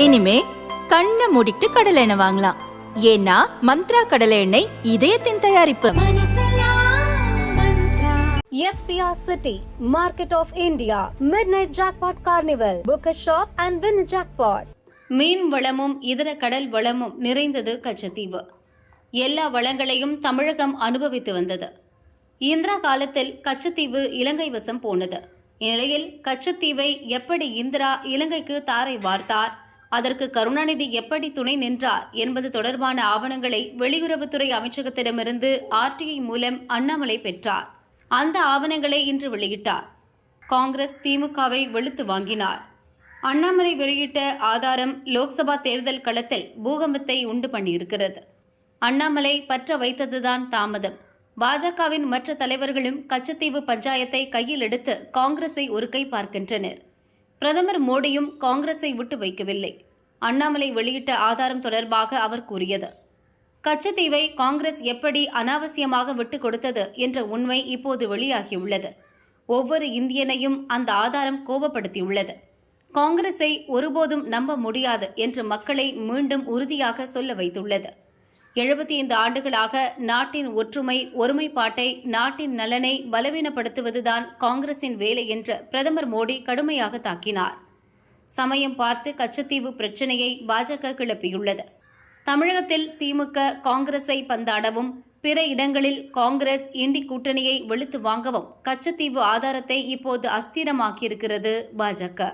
இனிமே கண்ணை மூடிட்டு கடலை எண்ணெய் வாங்கலாம். ஏன்னா மந்த்ரா கடலை எண்ணெய் இதயத்தின் தயாரிப்பு. SPR City, Market of India, Midnight Jackpot Carnival. Book a shop and win a jackpot. மீன் வளமும் இதர கடல் வளமும் நிறைந்தது கச்சத்தீவு. எல்லா வளங்களையும் தமிழகம் அனுபவித்து வந்தது. இந்திரா காலத்தில் கச்சத்தீவு இலங்கை வசம் போனது. இந்நிலையில் கச்சத்தீவை எப்படி இந்திரா இலங்கைக்கு தாரை வார்த்தார்? அதற்கு கருணாநிதி எப்படி துணை நின்றார் என்பது தொடர்பான ஆவணங்களை வெளியுறவுத்துறை அமைச்சகத்திடமிருந்து ஆர்டிஐ மூலம் அண்ணாமலை பெற்றார். அந்த ஆவணங்களை இன்று வெளியிட்டார். காங்கிரஸ் திமுகவை வெளுத்து வாங்கினார். அண்ணாமலை வெளியிட்ட ஆதாரம் லோக்சபா தேர்தல் களத்தில் பூகம்பத்தை உண்டு பண்ணியிருக்கிறது. அண்ணாமலை பற்ற வைத்ததுதான் தாமதம். பாஜகவின் மற்ற தலைவர்களும் கச்சத்தீவு பஞ்சாயத்தை கையில் எடுத்து காங்கிரஸை ஒரு கை பார்க்கின்றனர். பிரதமர் மோடியும் காங்கிரஸை விட்டு வைக்கவில்லை. அண்ணாமலை வெளியிட்ட ஆதாரம் தொடர்பாக அவர் கூறியது கச்சத்தீவை காங்கிரஸ் எப்படி அனாவசியமாக விட்டு கொடுத்தது என்ற உண்மை இப்போது வெளியாகியுள்ளது. ஒவ்வொரு இந்தியனையும் அந்த ஆதாரம் கோபப்படுத்தியுள்ளது. காங்கிரஸை ஒருபோதும் நம்ப முடியாது என்று மக்களை மீண்டும் உறுதியாக சொல்ல வைத்துள்ளது. எழுபத்தி ஐந்து ஆண்டுகளாக நாட்டின் ஒற்றுமை ஒருமைப்பாட்டை நாட்டின் நலனை பலவீனப்படுத்துவதுதான் காங்கிரசின் வேலை என்று பிரதமர் மோடி கடுமையாக தாக்கினார். சமயம் பார்த்து கச்சத்தீவு பிரச்சினையை பாஜக கிளப்பியுள்ளது. தமிழகத்தில் திமுக காங்கிரஸை பந்தாடவும் பிற இடங்களில் காங்கிரஸ் இண்டி கூட்டணியை வெளுத்து வாங்கவும் கச்சத்தீவு ஆதாரத்தை இப்போது அஸ்திரமாக்கியிருக்கிறது பாஜக.